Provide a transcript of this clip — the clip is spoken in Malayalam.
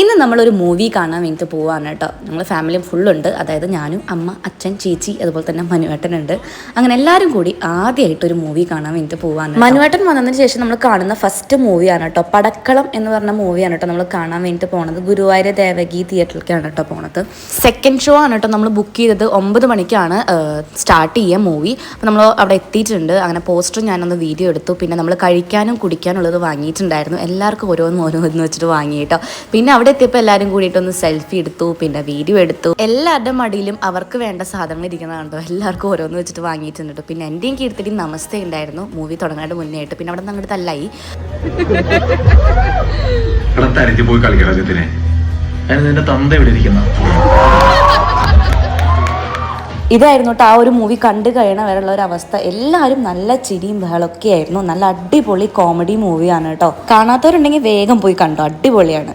ഇന്ന് നമ്മളൊരു മൂവി കാണാൻ വേണ്ടിയിട്ട് പോവാണ് കേട്ടോ. ഞങ്ങൾ ഫാമിലി ഫുള്ളുണ്ട് അതായത് ഞാനും അമ്മ അച്ഛൻ ചേച്ചി അതുപോലെ തന്നെ മനുവേട്ടനുണ്ട് അങ്ങനെ എല്ലാവരും കൂടി ആദ്യമായിട്ട് ഒരു മൂവി കാണാൻ വേണ്ടിയിട്ട് പോവാണ് മനുവേട്ടൻ വന്നതിന് ശേഷം നമ്മൾ കാണുന്ന ഫസ്റ്റ് മൂവിയാണ് കേട്ടോ. പടക്കളം എന്ന് പറഞ്ഞ മൂവിയാണ് കേട്ടോ നമ്മൾ കാണാൻ വേണ്ടിയിട്ട് പോണത്. ഗുരുവായൂർ ദേവകി തിയേറ്ററിലേക്കാണ് കേട്ടോ പോണത്. സെക്കൻഡ് ഷോ ആണ് കേട്ടോ നമ്മൾ ബുക്ക് ചെയ്തത് ഒമ്പത് മണിക്കാണ് സ്റ്റാർട്ട് ചെയ്യുക മൂവി അപ്പോൾ നമ്മൾ അവിടെ എത്തിയിട്ടുണ്ട്. അങ്ങനെ പോസ്റ്റർ ഞാനൊന്ന് വീഡിയോ എടുത്തു. പിന്നെ നമ്മൾ കഴിക്കാനും കുടിക്കാനുള്ളത് വാങ്ങിയിട്ടുണ്ടായിരുന്നു. എല്ലാവർക്കും ഓരോന്നും ഓരോന്ന് വെച്ചിട്ട് വാങ്ങി കേട്ടോ. പിന്നെ അവിടെ എത്തിയപ്പോൾ എല്ലാവരും കൂടിയിട്ടൊന്ന് സെൽഫി എടുത്തു പിന്നെ വീഡിയോ എടുത്തു. എല്ലാവരുടെ മടിയിലും അവർക്ക് വേണ്ട സാധനങ്ങൾ ഇരിക്കുന്നതാണ് കേട്ടോ എല്ലാവർക്കും ഓരോന്ന് വെച്ചിട്ട് വാങ്ങിയിട്ടുണ്ട്. കേട്ടോ പിന്നെ എന്റെയും കീർത്തിയും നമസ്തേ ഉണ്ടായിരുന്നു. മൂവി തുടങ്ങാണ്ട് മുന്നേ ആയിട്ട്. പിന്നെ അവിടെ നിന്ന് അങ്ങോട്ട് തല്ലായി. തരത്തി പോയി കളിക്കണം അതിന് നിന്റെ തന്ത ഇവിടെ ഇരിക്കുന്ന? ഇതായിരുന്നു കേട്ടോ ആ ഒരു മൂവി കണ്ടു കഴിയണ വരെയുള്ള ഒരു അവസ്ഥ. എല്ലാവരും നല്ല ചിരിയും ബഹളൊക്കെ ആയിരുന്നു. നല്ല അടിപൊളി കോമഡി മൂവിയാണ് കേട്ടോ കാണാത്തവരുണ്ടെങ്കിൽ വേഗം പോയി കണ്ടോ. അടിപൊളിയാണ്.